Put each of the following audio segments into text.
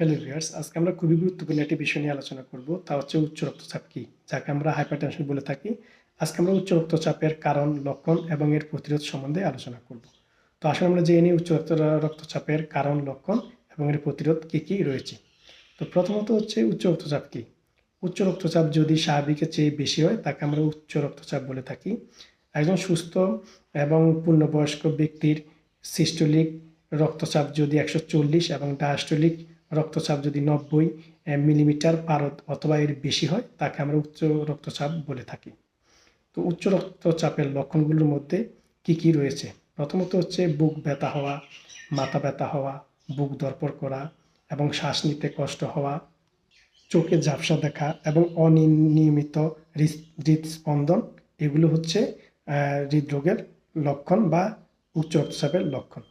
Hello viewers আজকে আমরা খুবই গুরুত্বপূর্ণ একটি বিষয় নিয়ে আলোচনা করব। তা হচ্ছে উচ্চ রক্তচাপ কি, যাকে আমরা হাইপারটেনশন বলে থাকি। আজকে আমরা উচ্চ রক্তচাপের কারণ, লক্ষণ এবং এর প্রতিরোধ সম্বন্ধে আলোচনা করব। তো আসলে আমরা জেনে নিই উচ্চ রক্ত, রক্তচাপের কারণ, লক্ষণ এবং এর প্রতিরোধ কী কী রয়েছে। তো প্রথমত হচ্ছে উচ্চ রক্তচাপ কি। উচ্চ রক্তচাপ যদি স্বাভাবিকের চেয়ে বেশি হয়, তাকে আমরা উচ্চ রক্তচাপ বলে থাকি। একজন সুস্থ এবং পূর্ণবয়স্ক ব্যক্তির সিস্টোলিক রক্তচাপ যদি একশো চল্লিশ এবং ডায়াস্টোলিক রক্তচাপ যদি নব্বই মিলিমিটার পারদ অথবা এর বেশি হয়, তাকে আমরা উচ্চ রক্তচাপ বলে থাকি। তো উচ্চ রক্তচাপের লক্ষণগুলোর মধ্যে কি কি রয়েছে? প্রথমত হচ্ছে বুক ব্যথা হওয়া, মাথা ব্যথা হওয়া, বুক দরপর করা এবং শ্বাস নিতে কষ্ট হওয়া, চোখে ঝাপসা দেখা এবং অনিয়মিত হৃদ- হৃদস্পন্দন, এগুলো হচ্ছে হৃদরোগের লক্ষণ বা উচ্চ রক্তচাপের লক্ষণ।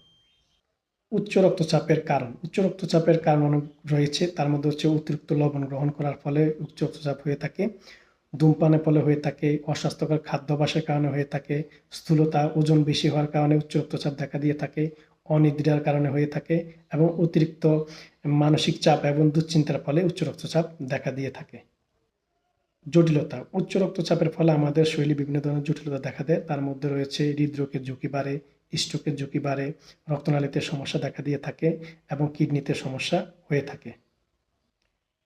উচ্চ রক্তচাপের কারণ। উচ্চ রক্তচাপের কারণ অনেক রয়েছে। তার মধ্যে হচ্ছে অতিরিক্ত লবণ গ্রহণ করার ফলে উচ্চ রক্তচাপ হয়ে থাকে ধূমপানের ফলে হয়ে থাকে, অস্বাস্থ্যকর খাদ্যাভ্যাসের কারণে হয়ে থাকে, স্থূলতা, ওজন বেশি হওয়ার কারণে উচ্চ রক্তচাপ দেখা দিয়ে থাকে, অনিদ্রার কারণে হয়ে থাকে এবং অতিরিক্ত মানসিক চাপ এবং দুশ্চিন্তার ফলে উচ্চ রক্তচাপ দেখা দিয়ে থাকে। জটিলতা। উচ্চ রক্তচাপের ফলে আমাদের শরীরে বিভিন্ন ধরনের জটিলতা দেখা দেয়। তার মধ্যে রয়েছে হৃদরোগের ঝুঁকি বাড়ে স্ট্রোকের ঝুঁকি বাড়ে, রক্তনালীতে সমস্যা দেখা দিয়ে থাকে এবং কিডনিতে সমস্যা হয়ে থাকে।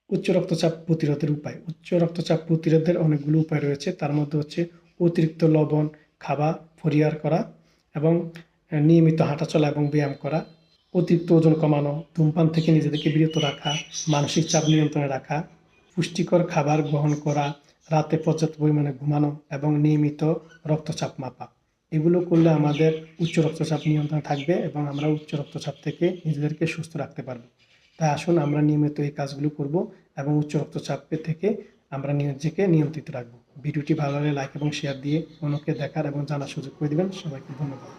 উচ্চ রক্তচাপ প্রতিরোধের উপায়। উচ্চ রক্তচাপ প্রতিরোধের অনেকগুলো উপায় রয়েছে। তার মধ্যে হচ্ছে অতিরিক্ত লবণ খাওয়া পরিহার করা এবং নিয়মিত হাঁটাচলা এবং ব্যায়াম করা, অতিরিক্ত ওজন কমানো, ধূমপান থেকে নিজেদেরকে বিরত রাখা, মানসিক চাপ নিয়ন্ত্রণে রাখা, পুষ্টিকর খাবার গ্রহণ করা, রাতে পর্যাপ্ত পরিমাণে ঘুমানো এবং নিয়মিত রক্তচাপ মাপা। এগুলো করলে আমাদের উচ্চ রক্তচাপ নিয়ন্ত্রণ থাকবে এবং আমরা উচ্চ রক্তচাপ থেকে নিজেদেরকে সুস্থ রাখতে পারব। তাই আসুন আমরা নিয়মিত এই কাজগুলো করব এবং উচ্চ রক্তচাপের থেকে আমরা নিজেকে নিয়ন্ত্রিত রাখব। ভিডিওটি ভালো লাগলে লাইক এবং শেয়ার দিয়ে অন্যকে দেখার এবং জানার সুযোগ করে দেবেন। সবাইকে ধন্যবাদ।